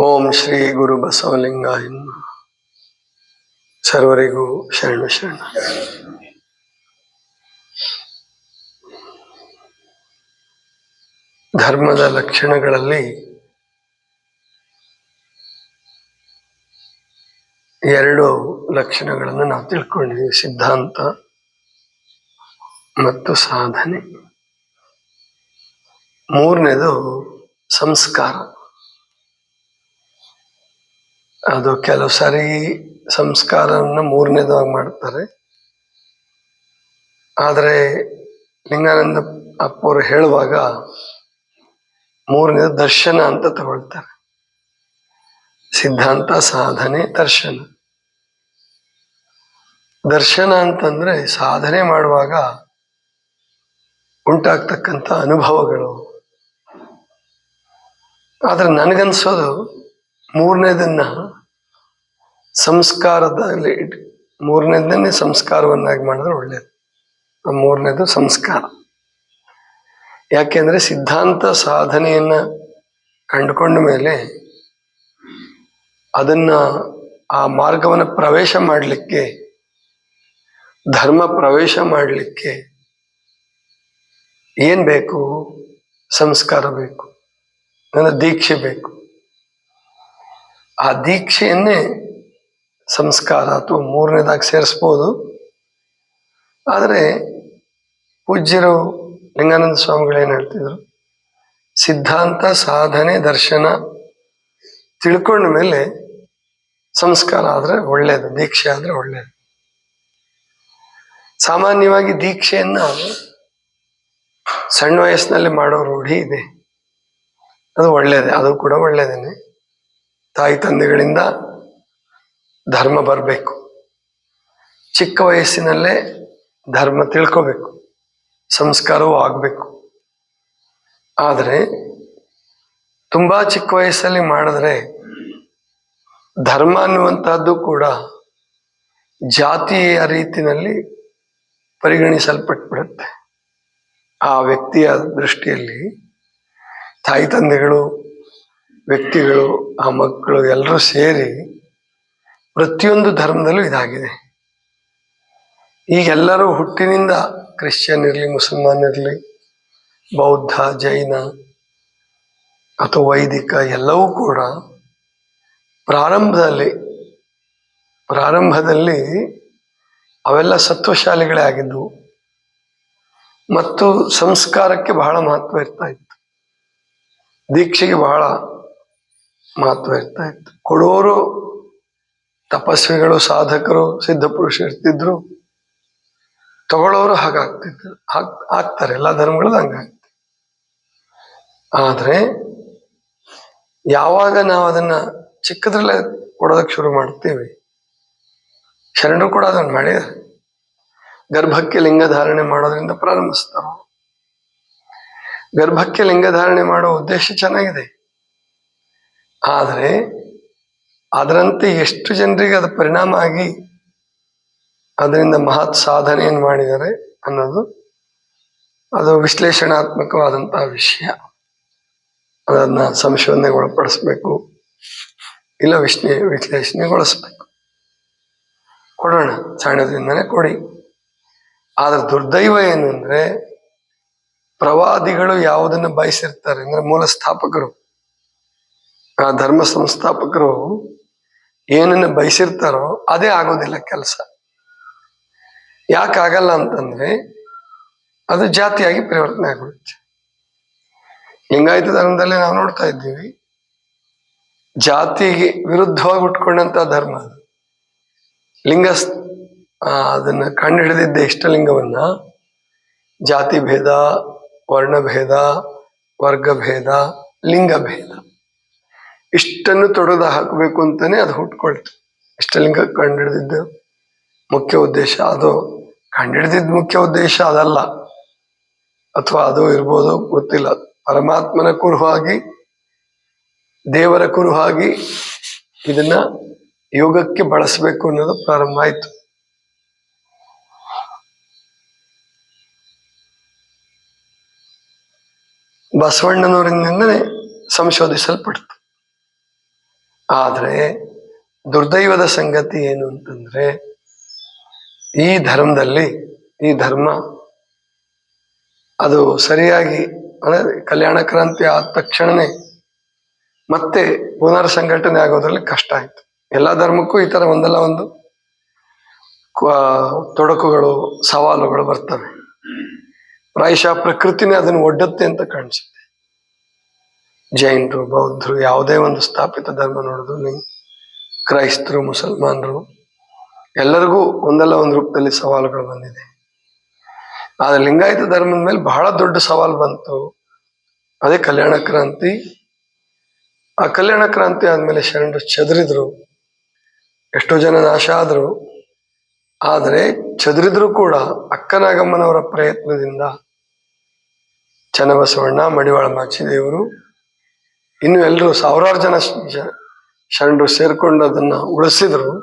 ಓಂ ಶ್ರೀ ಗುರು ಬಸವಲಿಂಗಾಯ ನಮಃ. ಸರ್ವರಿಗೂ ಶರಣ ಶರಣ. ಧರ್ಮದ ಲಕ್ಷಣಗಳಲ್ಲಿ ಎರಡು ಲಕ್ಷಣಗಳನ್ನು ನಾವು ತಿಳ್ಕೊಂಡಿದ್ದೀವಿ. ಸಿದ್ಧಾಂತ ಮತ್ತು ಸಾಧನೆ. ಮೂರನೇದು ಸಂಸ್ಕಾರ. ಅದು ಕೆಲವು ಸಾರಿ ಸಂಸ್ಕಾರವನ್ನು ಮೂರನೇದಾಗಿ ಮಾಡ್ತಾರೆ. ಆದರೆ ಲಿಂಗಾನಂದ ಅಪ್ಪವರು ಹೇಳುವಾಗ ಮೂರನೇದು ದರ್ಶನ ಅಂತ ತಗೊಳ್ತಾರೆ. ಸಿದ್ಧಾಂತ, ಸಾಧನೆ, ದರ್ಶನ. ದರ್ಶನ ಅಂತಂದ್ರೆ ಸಾಧನೆ ಮಾಡುವಾಗ ಉಂಟಾಗ್ತಕ್ಕಂಥ ಅನುಭವಗಳು. ಆದ್ರೆ ನನಗನ್ಸೋದು ಮೂರನೇದನ್ನ ಸಂಸ್ಕಾರದಲ್ಲಿ ಮೂರನೇದನ್ನೇ ಸಂಸ್ಕಾರವನ್ನಾಗಿ ಮಾಡಿದ್ರೆ ಒಳ್ಳೇದು. ಮೂರನೇದು ಸಂಸ್ಕಾರ. ಯಾಕೆಂದ್ರೆ ಸಿದ್ಧಾಂತ ಸಾಧನೆಯನ್ನ ಕಂಡುಕೊಂಡ ಮೇಲೆ ಅದನ್ನ ಆ ಮಾರ್ಗವನ್ನು ಪ್ರವೇಶ ಮಾಡಲಿಕ್ಕೆ, ಧರ್ಮ ಪ್ರವೇಶ ಮಾಡಲಿಕ್ಕೆ ಏನ್ ಬೇಕು? ಸಂಸ್ಕಾರ ಬೇಕು. ನನ್ನ ದೀಕ್ಷೆ ಬೇಕು. ಆ ದೀಕ್ಷೆಯನ್ನೇ ಸಂಸ್ಕಾರ ಅಥವಾ ಮೂರನೇದಾಗಿ ಸೇರಿಸ್ಬೋದು. ಆದರೆ ಪೂಜ್ಯರು ಲಿಂಗಾನಂದ ಸ್ವಾಮಿಗಳು ಏನು ಹೇಳ್ತಿದ್ರು? ಸಿದ್ಧಾಂತ, ಸಾಧನೆ, ದರ್ಶನ ತಿಳ್ಕೊಂಡ ಮೇಲೆ ಸಂಸ್ಕಾರ ಆದರೆ ಒಳ್ಳೇದು, ದೀಕ್ಷೆ ಆದರೆ ಒಳ್ಳೇದು. ಸಾಮಾನ್ಯವಾಗಿ ದೀಕ್ಷೆಯನ್ನ ಸಣ್ಣ ವಯಸ್ಸಿನಲ್ಲಿ ಮಾಡೋ ರೂಢಿ ಇದೆ. ಅದು ಒಳ್ಳೆಯದೇ ಅದು ಕೂಡ ಒಳ್ಳೇದೇನೆ. ತಾಯಿ ತಂದೆಗಳಿಂದ ಧರ್ಮ ಬರಬೇಕು. ಚಿಕ್ಕ ವಯಸ್ಸಿನಲ್ಲೇ ಧರ್ಮ ತಿಳ್ಕೋಬೇಕು. ಸಂಸ್ಕಾರವೂ ಆಗಬೇಕು. ಆದರೆ ತುಂಬ ಚಿಕ್ಕ ವಯಸ್ಸಲ್ಲಿ ಮಾಡಿದ್ರೆ ಧರ್ಮ ಅನ್ನುವಂಥದ್ದು ಕೂಡ ಜಾತಿಯ ರೀತಿನಲ್ಲಿ ಪರಿಗಣಿಸಲ್ಪಟ್ಬಿಡುತ್ತೆ. ಆ ವ್ಯಕ್ತಿಯ ದೃಷ್ಟಿಯಲ್ಲಿ ತಾಯಿ ತಂದೆಗಳು, ವ್ಯಕ್ತಿಗಳು, ಆ ಮಕ್ಕಳು ಎಲ್ಲರೂ ಸೇರಿ ಪ್ರತಿಯೊಂದು ಧರ್ಮದಲ್ಲೂ ಇದಾಗಿದೆ. ಈಗೆಲ್ಲರೂ ಹುಟ್ಟಿನಿಂದ ಕ್ರಿಶ್ಚಿಯನ್ ಇರಲಿ, ಮುಸಲ್ಮಾನ್ ಇರಲಿ, ಬೌದ್ಧ, ಜೈನ ಅಥವಾ ವೈದಿಕ ಎಲ್ಲವೂ ಕೂಡ ಪ್ರಾರಂಭದಲ್ಲಿ ಪ್ರಾರಂಭದಲ್ಲಿ ಅವೆಲ್ಲ ಸತ್ವಶಾಲಿಗಳೇ ಆಗಿದ್ದವು ಮತ್ತು ಸಂಸ್ಕಾರಕ್ಕೆ ಬಹಳ ಮಹತ್ವ ಇರ್ತಾ ಇತ್ತು. ದೀಕ್ಷೆಗೆ ಬಹಳ ಮಹತ್ವ ಇರ್ತಾ ಇತ್ತು. ಕೊಡೋರು ತಪಸ್ವಿಗಳು ಸಾಧಕರು ಸಿದ್ಧ ಪುರುಷ ಇರ್ತಿದ್ರು ತಗೊಳ್ಳೋರು ಹಾಗಾಗ್ತಿದ್ರು. ಹಾಕ್ ಆಗ್ತಾರೆ. ಎಲ್ಲ ಧರ್ಮಗಳು ಹಂಗಾಗ್ತದೆ. ಆದ್ರೆ ಯಾವಾಗ ನಾವು ಅದನ್ನ ಚಿಕ್ಕದ್ರಲ್ಲೇ ಕೊಡೋದಕ್ಕೆ ಶುರು ಮಾಡ್ತೀವಿ ಶರಣರು ಕೂಡ ಅದನ್ನ ಮಾಡಿದ್ದಾರೆ ಗರ್ಭಕ್ಕೆ ಲಿಂಗ ಧಾರಣೆ ಮಾಡೋದ್ರಿಂದ ಪ್ರಾರಂಭಿಸ್ತಾರ. ಗರ್ಭಕ್ಕೆ ಲಿಂಗ ಧಾರಣೆ ಮಾಡೋ ಉದ್ದೇಶ ಚೆನ್ನಾಗಿದೆ. ಆದರೆ ಅದರಂತೆ ಎಷ್ಟು ಜನರಿಗೆ ಅದು ಪರಿಣಾಮ ಆಗಿ ಅದರಿಂದ ಮಹತ್ ಸಾಧನೆಯನ್ನು ಮಾಡಿದ್ದಾರೆ ಅನ್ನೋದು ಅದು ವಿಶ್ಲೇಷಣಾತ್ಮಕವಾದಂತಹ ವಿಷಯ. ಅದನ್ನ ಸಂಶೋಧನೆಗೆ ಒಳಪಡಿಸ್ಬೇಕು ಇಲ್ಲ ವಿಶ್ಲೇ ವಿಶ್ಲೇಷಣೆಗೊಳಿಸ್ಬೇಕು. ಕೊಡೋಣ ಸಣ್ಣದಿಂದನೇ ಕೊಡಿ. ಆದ್ರೆ ದುರ್ದೈವ ಏನಂದ್ರೆ ಪ್ರವಾದಿಗಳು ಯಾವುದನ್ನ ಬಯಸಿರ್ತಾರೆ ಅಂದ್ರೆ ಮೂಲ ಸ್ಥಾಪಕರು. ಆ ಧರ್ಮ ಸಂಸ್ಥಾಪಕರು ಏನನ್ನ ಬಯಸಿರ್ತಾರೋ ಅದೇ ಆಗೋದಿಲ್ಲ ಕೆಲಸ. ಯಾಕಾಗಲ್ಲ ಅಂತಂದ್ರೆ ಅದು ಜಾತಿಯಾಗಿ ಪರಿವರ್ತನೆ ಆಗ್ಬಿಡುತ್ತೆ. ಲಿಂಗಾಯತ ಧರ್ಮದಲ್ಲಿ ನಾವು ನೋಡ್ತಾ ಇದ್ದೀವಿ, ಜಾತಿಗೆ ವಿರುದ್ಧವಾಗಿ ಉಟ್ಕೊಂಡಂತ ಧರ್ಮ ಅದು. ಲಿಂಗ ಅದನ್ನ ಕಂಡು ಹಿಡಿದಿದ್ದ ಇಷ್ಟಲಿಂಗವನ್ನ ಜಾತಿ ಭೇದ, ವರ್ಣಭೇದ, ವರ್ಗಭೇದ, ಲಿಂಗಭೇದ. ಇಷ್ಟನ್ನು ತೊಡೆದು ಹಾಕಬೇಕು ಅಂತಾನೆ ಅದು ಹುಟ್ಕೊಳ್ತು. ಇಷ್ಟಲಿಂಗ ಕಂಡುಹಿಡಿದಿದ್ದು ಮುಖ್ಯ ಉದ್ದೇಶ. ಅದು ಕಂಡುಹಿಡಿದಿದ್ದ ಮುಖ್ಯ ಉದ್ದೇಶ, ಅದಲ್ಲ. ಅಥವಾ ಅದು ಇರ್ಬೋದು, ಗೊತ್ತಿಲ್ಲ. ಪರಮಾತ್ಮನ ಕುರುಹಾಗಿ, ದೇವರ ಕುರುಹಾಗಿ ಇದನ್ನ ಯೋಗಕ್ಕೆ ಬಳಸಬೇಕು ಅನ್ನೋದು ಪ್ರಾರಂಭ ಆಯ್ತು. ಬಸವಣ್ಣನವರಿಂದನೇ ಸಂಶೋಧಿಸಲ್ಪಡ್ತು. ಆದರೆ ದುರ್ದೈವದ ಸಂಗತಿ ಏನು ಅಂತಂದ್ರೆ ಈ ಧರ್ಮದಲ್ಲಿ, ಈ ಧರ್ಮ ಅದು ಸರಿಯಾಗಿ, ಅಂದರೆ ಕಲ್ಯಾಣ ಕ್ರಾಂತಿ ಆದ ತಕ್ಷಣನೇ ಮತ್ತೆ ಪುನರ್ ಸಂಘಟನೆ ಆಗೋದ್ರಲ್ಲಿ ಕಷ್ಟ ಆಯ್ತು. ಎಲ್ಲ ಧರ್ಮಕ್ಕೂ ಈ ಥರ ಒಂದಲ್ಲ ಒಂದು. ತೊಡಕುಗಳು, ಸವಾಲುಗಳು ಬರ್ತವೆ. ಪ್ರಾಯಶಃ ಪ್ರಕೃತಿನೇ ಅದನ್ನು ಒಡ್ಡುತ್ತೆ ಅಂತ ಕಾಣಿಸುತ್ತೆ. ಜೈನರು, ಬೌದ್ಧರು, ಯಾವುದೇ ಒಂದು ಸ್ಥಾಪಿತ ಧರ್ಮ ನೋಡಿದ್ರು ಕ್ರೈಸ್ತರು, ಮುಸಲ್ಮಾನರು, ಎಲ್ಲರಿಗೂ ಒಂದಲ್ಲ ಒಂದು ರೂಪದಲ್ಲಿ ಸವಾಲುಗಳು ಬಂದಿದೆ. ಆದ್ರೆ ಲಿಂಗಾಯತ ಧರ್ಮದ ಮೇಲೆ ಬಹಳ ದೊಡ್ಡ ಸವಾಲು ಬಂತು. ಅದೇ ಕಲ್ಯಾಣ ಕ್ರಾಂತಿ. ಆ ಕಲ್ಯಾಣ ಕ್ರಾಂತಿ ಆದ್ಮೇಲೆ ಶರಣರು ಚದುರಿದ್ರು. ಎಷ್ಟೋ ಜನ ನಾಶ ಆದ್ರು. ಆದರೆ ಚದುರಿದ್ರು ಕೂಡ ಅಕ್ಕನಾಗಮ್ಮನವರ ಪ್ರಯತ್ನದಿಂದ ಚನ್ನಬಸವಣ್ಣ, ಮಡಿವಾಳ ಮಾಚಿದೇವರು ಇನ್ನು ಎಲ್ಲರೂ ಸಾವಿರಾರು ಜನ ಶರಣರು ಸೇರ್ಕೊಂಡು ಅದನ್ನ ಉಳಿಸಿದ್ರು.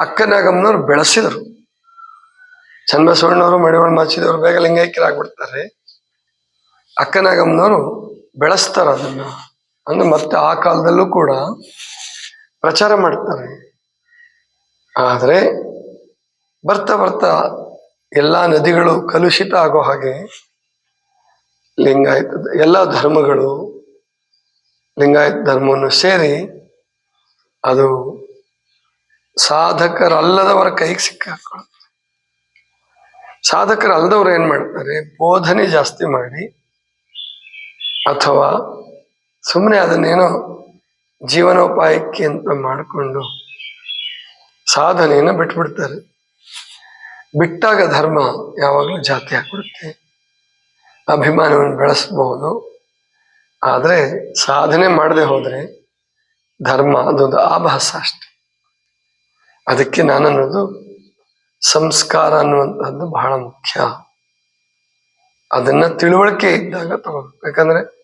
ಅಕ್ಕನಾಗಮ್ಮನವ್ರು ಬೆಳೆಸಿದ್ರು. ಚನ್ನಬಸವಣ್ಣವರು, ಮಡಿವಾಳ ಮಾಚಿದವರು ಬೇಗ ಲಿಂಗೈಕ್ಯರಾಗ್ಬಿಡ್ತಾರೆ ಅಕ್ಕನಾಗಮ್ಮನವರು ಬೆಳೆಸ್ತಾರ ಅದನ್ನ. ಅಂದ್ರೆ ಮತ್ತೆ ಆ ಕಾಲದಲ್ಲೂ ಕೂಡ ಪ್ರಚಾರ ಮಾಡ್ತಾರೆ. ಆದರೆ ಬರ್ತಾ ಬರ್ತಾ ಎಲ್ಲಾ ನದಿಗಳು ಕಲುಷಿತ ಆಗೋ ಹಾಗೆ ಲಿಂಗಾಯತ ಎಲ್ಲ ಧರ್ಮಗಳು ಲಿಂಗಾಯತ ಧರ್ಮವನ್ನು ಸೇರಿ ಅದು ಸಾಧಕರಲ್ಲದವರ ಕೈಗೆ ಸಿಕ್ಕಾಕೊಳ್ಳುತ್ತೆ ಸಾಧಕರಲ್ಲದವ್ರು ಏನ್ ಮಾಡ್ತಾರೆ? ಬೋಧನೆ ಜಾಸ್ತಿ ಮಾಡಿ ಅಥವಾ ಸುಮ್ಮನೆ ಅದನ್ನೇನೋ ಜೀವನೋಪಾಯಕ್ಕೆ ಅಂತ ಮಾಡಿಕೊಂಡು ಸಾಧನೆಯನ್ನು ಬಿಟ್ಬಿಡ್ತಾರೆ. ಬಿಟ್ಟಾಗ ಧರ್ಮ ಯಾವಾಗಲೂ ಜಾತಿ ಆಗ್ಬಿಡುತ್ತೆ ಅಭಿಮಾನವನ್ನು ಬೆಳೆಸಬಹುದು ಆದರೆ ಸಾಧನೆ ಮಾಡದೆ ಹೋದ್ರೆ ಧರ್ಮ ಅದೊಂದು ಆಭಾಸ ಅಷ್ಟೆ. ಅದಕ್ಕೆ ನಾನು ಅನ್ನೋದು ಸಂಸ್ಕಾರ ಅನ್ನುವಂಥದ್ದು ಬಹಳ ಮುಖ್ಯ. ಅದನ್ನ ತಿಳುವಳಿಕೆ ಇದ್ದಾಗ ತಗೋಬೇಕು ಯಾಕಂದ್ರೆ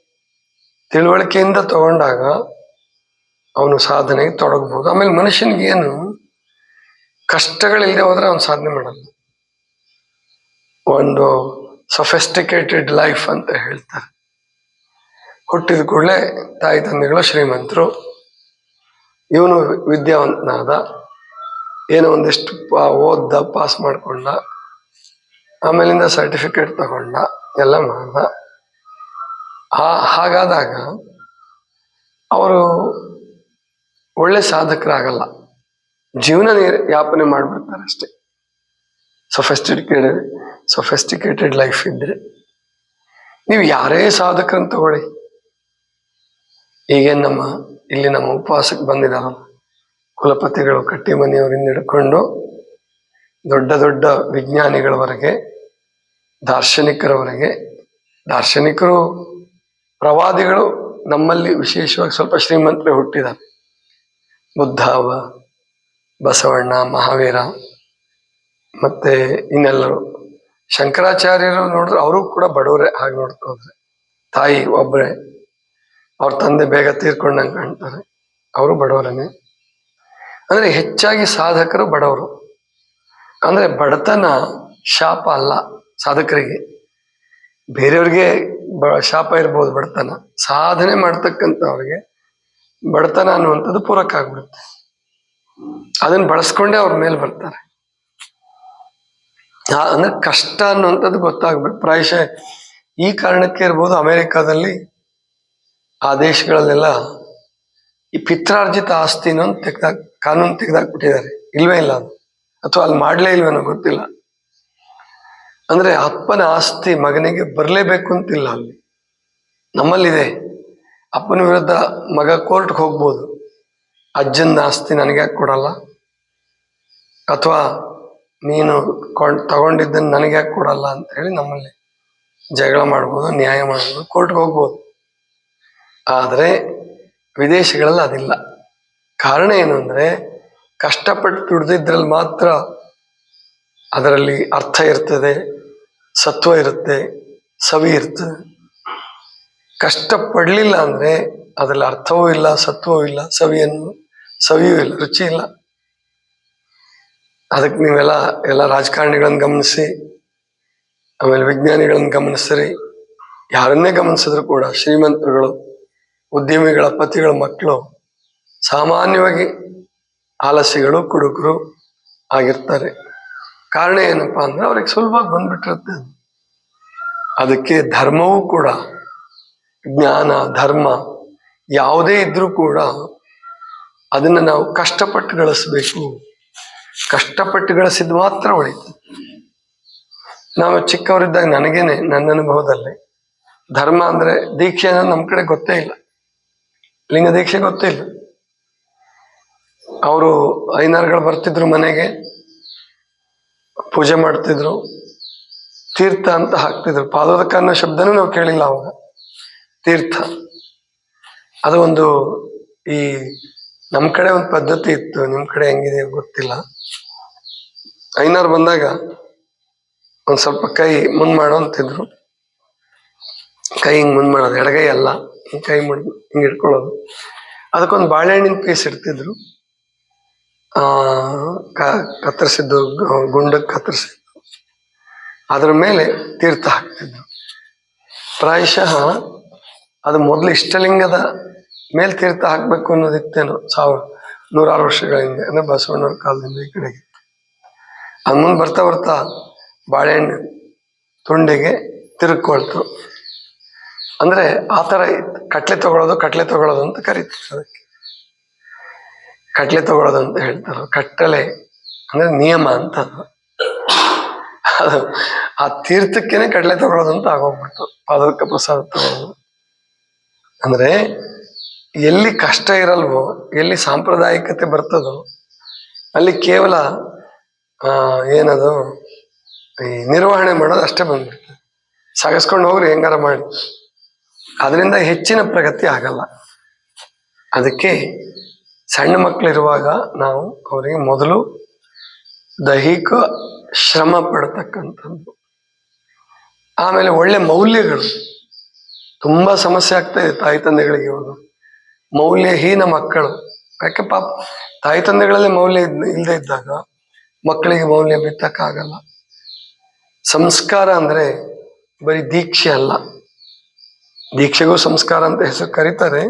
ತಿಳುವಳಿಕೆಯಿಂದ ತಗೊಂಡಾಗ ಅವನು ಸಾಧನೆಗೆ ತೊಡಗಬಹುದು ಆಮೇಲೆ ಮನುಷ್ಯನಿಗೆ ಏನು ಕಷ್ಟಗಳಿಲ್ಲದೆ ಹೋದ್ರೆ ಅವನು ಸಾಧನೆ ಮಾಡಲ್ಲ. ಒಂದು ಸೊಫೆಸ್ಟಿಕೇಟೆಡ್ ಲೈಫ್ ಅಂತ ಹೇಳ್ತಾರೆ. ಹುಟ್ಟಿದ ಕೂಡಲೇ ತಾಯಿ ತಂದೆಗಳು ಶ್ರೀಮಂತರು. ಇವನು ವಿದ್ಯಾವಂತನಾದ. ಏನೋ ಒಂದಿಷ್ಟು ಓದ್ದ ಪಾಸ್ ಮಾಡಿಕೊಂಡ. ಆಮೇಲಿಂದ ಸರ್ಟಿಫಿಕೇಟ್ ತಗೊಂಡ, ಎಲ್ಲ ಮಾಡ್ದ. ಹಾಗಾದಾಗ ಅವರು ಒಳ್ಳೆ ಸಾಧಕರಾಗಲ್ಲ. ಜೀವನ ಯಾಪನೆ ಮಾಡಿಬಿಡ್ತಾರೆ ಅಷ್ಟೇ. ಸೊಫೆಸ್ಟಿಕೇಟೆಡ್ ಸೊಫೆಸ್ಟಿಕೇಟೆಡ್ ಲೈಫ್ ಇದ್ದರೆ ನೀವು ಯಾರೇ ಸಾಧಕರನ್ನು ತಗೊಳ್ಳಿ. ಈಗೇನ್ ನಮ್ಮ, ಇಲ್ಲಿ ನಮ್ಮ ಉಪವಾಸಕ್ಕೆ ಬಂದಿದಾರಲ್ಲ ಕುಲಪತಿಗಳು ಕಟ್ಟಿಮನಿಯವರಿಂದ ಹಿಡ್ಕೊಂಡು ದೊಡ್ಡ ದೊಡ್ಡ ವಿಜ್ಞಾನಿಗಳವರೆಗೆ, ದಾರ್ಶನಿಕರವರೆಗೆ, ದಾರ್ಶನಿಕರು, ಪ್ರವಾದಿಗಳು ನಮ್ಮಲ್ಲಿ ವಿಶೇಷವಾಗಿ ಸ್ವಲ್ಪ ಶ್ರೀಮಂತರು ಹುಟ್ಟಿದ್ದಾರೆ. ಬುದ್ಧ ಬಸವಣ್ಣ, ಮಹಾವೀರ, ಮತ್ತೆ ಇನ್ನೆಲ್ಲರು. ಶಂಕರಾಚಾರ್ಯರು ನೋಡಿದ್ರೆ ಅವರು ಕೂಡ ಬಡವರೇ, ಹಾಗೆ ನೋಡ್ತಾ ಹೋದ್ರೆ. ತಾಯಿ ಒಬ್ಬರೇ. ಅವ್ರ ತಂದೆ ಬೇಗ ತೀರ್ಕೊಂಡಂಗೆ ಕಾಣ್ತಾರೆ. ಅವರು ಬಡವರನ್ನೇ. ಅಂದ್ರೆ ಹೆಚ್ಚಾಗಿ ಸಾಧಕರು ಬಡವರು. ಅಂದ್ರೆ ಬಡತನ ಶಾಪ ಅಲ್ಲ ಸಾಧಕರಿಗೆ. ಬೇರೆಯವ್ರಿಗೆ ಬ ಶಾಪ ಇರ್ಬೋದು ಬಡತನ. ಸಾಧನೆ ಮಾಡ್ತಕ್ಕಂಥವ್ರಿಗೆ ಬಡತನ ಅನ್ನುವಂಥದ್ದು ಪೂರಕ ಆಗ್ಬಿಡುತ್ತೆ ಅದನ್ನ ಬಳಸ್ಕೊಂಡೇ ಅವ್ರ ಮೇಲೆ ಬರ್ತಾರೆ. ಅಂದ್ರೆ ಕಷ್ಟ ಅನ್ನುವಂಥದ್ದು ಗೊತ್ತಾಗ್ಬೇಕು ಪ್ರಾಯಶಃ ಈ ಕಾರಣಕ್ಕೆ ಇರ್ಬೋದು ಅಮೆರಿಕಾದಲ್ಲಿ ಆ ದೇಶಗಳಲ್ಲೆಲ್ಲ ಈ ಪಿತ್ರಾರ್ಜಿತ ಆಸ್ತಿನ ಒಂದು ತೆಗ್ದಾಕ್ ಕಾನೂನು ತೆಗೆದಾಕ್ಬಿಟ್ಟಿದ್ದಾರೆ. ಇಲ್ವೇ ಇಲ್ಲ ಅದು. ಅಥವಾ ಅಲ್ಲಿ ಮಾಡಲೇ ಇಲ್ವೇನೋ ಗೊತ್ತಿಲ್ಲ. ಅಂದ್ರೆ ಅಪ್ಪನ ಆಸ್ತಿ ಮಗನಿಗೆ ಬರಲೇಬೇಕು ಅಂತಿಲ್ಲ ಅಲ್ಲಿ. ನಮ್ಮಲ್ಲಿದೆ. ಅಪ್ಪನ ವಿರುದ್ಧ ಮಗ ಕೋರ್ಟ್ಗೆ ಹೋಗ್ಬೋದು. ಅಜ್ಜನ ಆಸ್ತಿ ನನಗೆ ಯಾಕೆ ಕೊಡಲ್ಲ? ಅಥವಾ ನೀನು ಕೊಂಡ್, ತಗೊಂಡಿದ್ದನ್ನು ನನಗೆ ಯಾಕೆ ಕೊಡಲ್ಲ ಅಂತ ಹೇಳಿ ನಮ್ಮಲ್ಲಿ ಜಗಳ ಮಾಡ್ಬೋದು, ನ್ಯಾಯ ಮಾಡ್ಬೋದು, ಕೋರ್ಟ್ಗೆ ಹೋಗ್ಬೋದು. ಆದರೆ ವಿದೇಶಗಳಲ್ಲಿ ಅದಿಲ್ಲ. ಕಾರಣ ಏನು ಅಂದರೆ ಕಷ್ಟಪಟ್ಟು ದುಡ್ದಿದ್ರಲ್ಲಿ ಮಾತ್ರ ಅದರಲ್ಲಿ ಅರ್ಥ ಇರ್ತದೆ, ಸತ್ವ ಇರುತ್ತೆ, ಸವಿ ಇರ್ತದೆ. ಕಷ್ಟಪಡಲಿಲ್ಲ ಅಂದರೆ ಅಂದ್ರೆ ಅದ್ರಲ್ಲಿ ಅರ್ಥವೂ ಇಲ್ಲ, ಸತ್ವವೂ ಇಲ್ಲ, ಸವಿಯನ್ನು, ಸವಿಯೂ ಇಲ್ಲ, ರುಚಿ ಇಲ್ಲ. ಅದಕ್ಕೆ ನೀವೆಲ್ಲ ಎಲ್ಲ ರಾಜಕಾರಣಿಗಳನ್ನು ಗಮನಿಸಿ, ಆಮೇಲೆ ವಿಜ್ಞಾನಿಗಳನ್ನ ಗಮನಿಸ್ರಿ. ಯಾರನ್ನೇ ಗಮನಿಸಿದ್ರು ಕೂಡ ಶ್ರೀಮಂತರುಗಳು ಉದ್ಯಮಿಗಳ ಪತಿಗಳ ಮಕ್ಕಳು ಸಾಮಾನ್ಯವಾಗಿ ಆಲಸಿಗಳು ಕುಡುಕರು ಆಗಿರ್ತಾರೆ. ಕಾರಣ ಏನಪ್ಪಾ ಅಂದ್ರೆ ಅವ್ರಿಗೆ ಸುಲಭವಾಗಿ ಬಂದ್ಬಿಟ್ಟಿರುತ್ತೆ ಅದು. ಅದಕ್ಕೆ ಧರ್ಮವೂ ಕೂಡ, ಜ್ಞಾನ, ಧರ್ಮ ಯಾವುದೇ ಇದ್ರೂ ಕೂಡ ಅದನ್ನ ನಾವು ಕಷ್ಟಪಟ್ಟು ಗಳಿಸ್ಬೇಕು. ಕಷ್ಟಪಟ್ಟು ಗಳಿಸಿದ್ ಮಾತ್ರ ಉಳಿತು ನಾವು ಚಿಕ್ಕವರಿದ್ದಾಗ ನನಗೇನೆ, ನನ್ನ ಅನುಭವದಲ್ಲಿ ಧರ್ಮ ಅಂದ್ರೆ ದೀಕ್ಷೆ ಅನ್ನೋದು ನಮ್ಮ ಕಡೆ ಗೊತ್ತೇ ಇಲ್ಲ. ಲಿಂಗ ದೀಕ್ಷೆ ಗೊತ್ತಿಲ್ಲ. ಅವರು ಐನಾರ್ಗಳು ಬರ್ತಿದ್ರು ಮನೆಗೆ, ಪೂಜೆ ಮಾಡ್ತಿದ್ರು, ತೀರ್ಥ ಅಂತ ಹಾಕ್ತಿದ್ರು. ಪಾದೋದಕ ಅನ್ನೋ ಶಬ್ದನೂ ನಾವು ಕೇಳಿಲ್ಲ ಅವಾಗ. ತೀರ್ಥ. ಅದು ಒಂದು ಈ ನಮ್ಮ ಕಡೆ ಒಂದು ಪದ್ಧತಿ ಇತ್ತು. ನಿಮ್ಮ ಕಡೆ ಹೆಂಗಿದೆ ಗೊತ್ತಿಲ್ಲ. ಐನಾರು ಬಂದಾಗ ಒಂದು ಸ್ವಲ್ಪ ಕೈ ಮುಂದ್ ಮಾಡೋ ಅಂತಿದ್ರು. ಕೈ ಹಿಂಗೆ ಮುಂದ್ ಮಾಡೋದು, ಎಡಗೈ ಅಲ್ಲ. ಹಿಂಗ್ ಕೈ ಮುಡಿದು ಹಿಂಗೆ ಇಟ್ಕೊಳ್ಳೋದು. ಅದಕ್ಕೊಂದು ಬಾಳೆಹಣ್ಣಿನ ಪೀಸ್ ಇಡ್ತಿದ್ರು. ಕತ್ತರಿಸಿದ್ದು ಗುಂಡ ಕತ್ತರಿಸಿದ್ದು. ಅದ್ರ ಮೇಲೆ ತೀರ್ಥ ಹಾಕ್ತಿದ್ರು. ಪ್ರಾಯಶಃ ಅದು ಮೊದಲು ಇಷ್ಟಲಿಂಗದ ಮೇಲೆ ತೀರ್ಥ ಹಾಕಬೇಕು ಅನ್ನೋದಿತ್ತೇನೋ ಸಾವಿರ ನೂರಾರು ವರ್ಷಗಳ ಹಿಂದೆ, ಅಂದ್ರೆ ಬಸವಣ್ಣವ್ರ ಕಾಲದಿಂದ ಈ ಕಡೆಗೆ. ಅದು ಮುಂದೆ ಬರ್ತಾ ಬರ್ತಾ ಬಾಳೆಹಣ್ಣು ತುಂಡಿಗೆ ತಿರುಕೊಳ್ತು ಅಂದ್ರೆ ಆ ಥರ. ಕಟ್ಲೆ ತಗೊಳ್ಳೋದು ಕಟ್ಲೆ ತಗೊಳ್ಳೋದು ಅಂತ ಕರೀತಾರೆ ಅದಕ್ಕೆ. ಕಟ್ಲೆ ತಗೊಳ್ಳೋದು ಅಂತ ಹೇಳ್ತಾರೆ. ಕಟ್ಟಲೆ ಅಂದ್ರೆ ನಿಯಮ ಅಂತ ಅದು. ಆ ತೀರ್ಥಕ್ಕೇನೆ ಕಡಲೆ ತಗೊಳ್ಳೋದು ಅಂತ ಆಗೋಗ್ಬಿಡ್ತು. ಪಾದಕ ಪ್ರಸಾದ ತಗೊಳ್ಳೋದು. ಅಂದ್ರೆ ಎಲ್ಲಿ ಕಷ್ಟ ಇರಲ್ವೋ, ಎಲ್ಲಿ ಸಾಂಪ್ರದಾಯಿಕತೆ ಬರ್ತದೋ, ಅಲ್ಲಿ ಕೇವಲ ಏನದು, ಈ ನಿರ್ವಹಣೆ ಮಾಡೋದು ಅಷ್ಟೇ ಬಂದ್ಬಿಡ್ತದೆ ಸಾಗಿಸ್ಕೊಂಡು ಹೋಗ್ರಿ, ಹೆಂಗಾರ ಮಾಡಿ. ಅದರಿಂದ ಹೆಚ್ಚಿನ ಪ್ರಗತಿ ಆಗಲ್ಲ. ಅದಕ್ಕೆ ಸಣ್ಣ ಮಕ್ಕಳಿರುವಾಗ ನಾವು ಅವರಿಗೆ ಮೊದಲು ದೈಹಿಕ ಶ್ರಮ ಪಡ್ತಕ್ಕಂಥದ್ದು. ಆಮೇಲೆ ಒಳ್ಳೆ ಮೌಲ್ಯಗಳು. ತುಂಬ ಸಮಸ್ಯೆ ಆಗ್ತಾ ಇದೆ ತಾಯಿ ತಂದೆಗಳಿಗೆ ಇವಾಗ. ಮೌಲ್ಯಹೀನ ಮಕ್ಕಳು. ಯಾಕೆ ಪಾಪ, ತಾಯಿ ತಂದೆಗಳಲ್ಲಿ ಮೌಲ್ಯ ಇಲ್ಲದೆ ಇದ್ದಾಗ ಮಕ್ಕಳಿಗೆ ಮೌಲ್ಯ ಬಿತ್ತಕ್ಕಾಗಲ್ಲ. ಸಂಸ್ಕಾರ ಅಂದರೆ ಬರೀ ದೀಕ್ಷೆ ಅಲ್ಲ. ದೀಕ್ಷೆಗೂ ಸಂಸ್ಕಾರ ಅಂತ ಹೆಸರು ಕರೀತಾರೆ.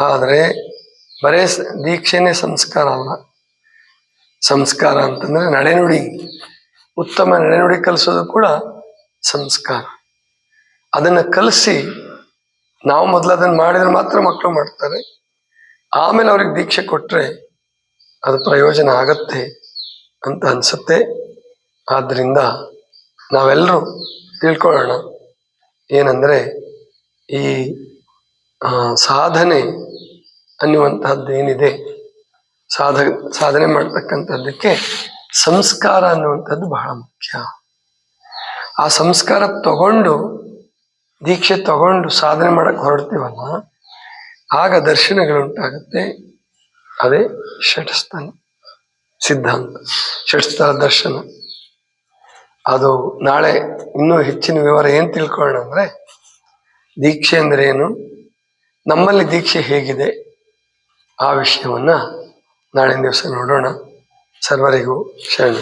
ಆದರೆ ಬರೇ ದೀಕ್ಷೆನೇ ಸಂಸ್ಕಾರ ಅಲ್ಲ. ಸಂಸ್ಕಾರ ಅಂತಂದರೆ ನಡೆನುಡಿ, ಉತ್ತಮ ನಡೆನುಡಿ ಕಲಿಸೋದು ಕೂಡ ಸಂಸ್ಕಾರ. ಅದನ್ನು ಕಲಿಸಿ ನಾವು ಮೊದಲು ಅದನ್ನು ಮಾಡಿದ್ರೆ ಮಾತ್ರ ಮಕ್ಕಳು ಮಾಡ್ತಾರೆ. ಆಮೇಲೆ ಅವ್ರಿಗೆ ದೀಕ್ಷೆ ಕೊಟ್ಟರೆ ಅದು ಪ್ರಯೋಜನ ಆಗತ್ತೆ ಅಂತ ಅನಿಸುತ್ತೆ. ಆದ್ದರಿಂದ ನಾವೆಲ್ಲರೂ ತಿಳ್ಕೊಳ್ಳೋಣ. ಏನಂದ್ರೆ ಈ ಸಾಧನೆ ಅನ್ನುವಂತಹದ್ದು ಏನಿದೆ ಸಾಧ, ಸಾಧನೆ ಮಾಡ್ತಕ್ಕಂಥದ್ದಕ್ಕೆ ಸಂಸ್ಕಾರ ಅನ್ನುವಂಥದ್ದು ಬಹಳ ಮುಖ್ಯ. ಆ ಸಂಸ್ಕಾರ ತಗೊಂಡು, ದೀಕ್ಷೆ ತಗೊಂಡು ಸಾಧನೆ ಮಾಡಕ್ಕೆ ಹೊರಡ್ತೀವಲ್ಲ, ಆಗ ದರ್ಶನಗಳುಂಟಾಗುತ್ತೆ. ಅದೇ ಷಟ್ಸ್ಥಾನ ಸಿದ್ಧಾಂತ ಷಟ್ಸ್ಥಳ ದರ್ಶನ. ಅದು ನಾಳೆ ಇನ್ನೂ ಹೆಚ್ಚಿನ ವಿವರ ಏನು ತಿಳ್ಕೊಳ್ಳೋಣ ಅಂದ್ರೆ ದೀಕ್ಷೆ ಅಂದ್ರೆ ಏನು ನಮ್ಮಲ್ಲಿ ದೀಕ್ಷೆ ಹೇಗಿದೆ? ಆ ವಿಷಯವನ್ನ ನಾಳಿನ ದಿವಸ ನೋಡೋಣ. ಸರ್ವರಿಗೂ ಶರಣ.